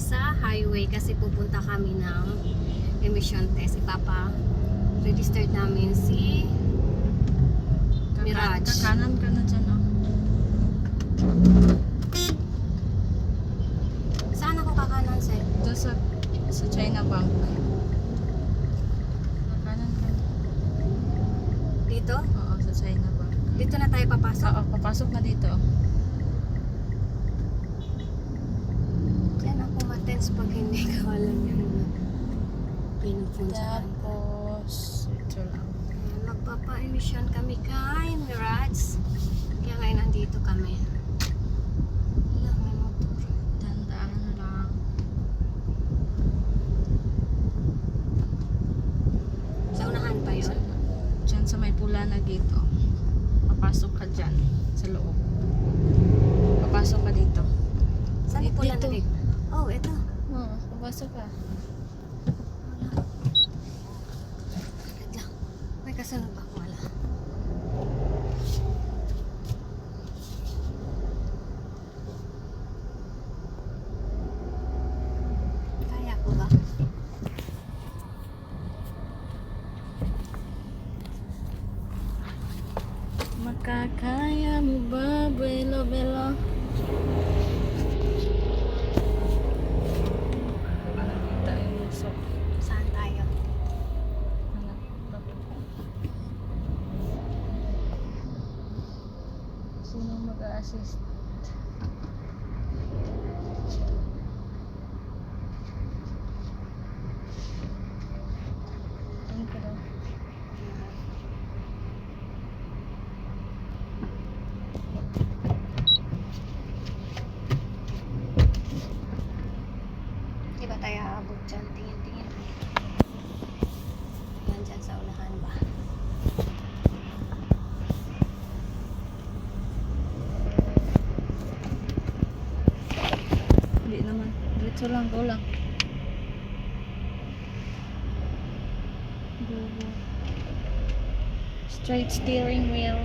kami sa highway kasi pupunta kami ng emission test. Ipapa registered namin si Mirage. Kakanan ka na dyan, oh. Saan ako kakanan, sir? Doon sa, sa China Bank. Kakanan ka. Dito? Oo, sa China Bank. Dito na tayo papasok? Oo, papasok na dito. Yan matens pag hindi ko alam yung pinupuntahan. Tapos, ito lang. Magpapa-emission kami kay Mirage. Kaya ngayon nandito kami. May motor. Dandaan lang. Sa unahan pa yun? Diyan sa may pula na gate, oh. Papasok ka dyan, sa loob. Papasok ka dito. Saan nabig? Oh, ito. Oo, papasok ka. Wait lang. May kasunod pa wala. Kaya ko ba? Makakaya mo ba, Belo Daw. Di ba tayo aabot dyan? Tingin-tingin. Yan dyan sa unahan ba? Hindi naman. Diretso lang, go lang. Go, go. Straight steering wheel.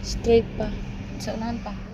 Straight pa. Sa pa.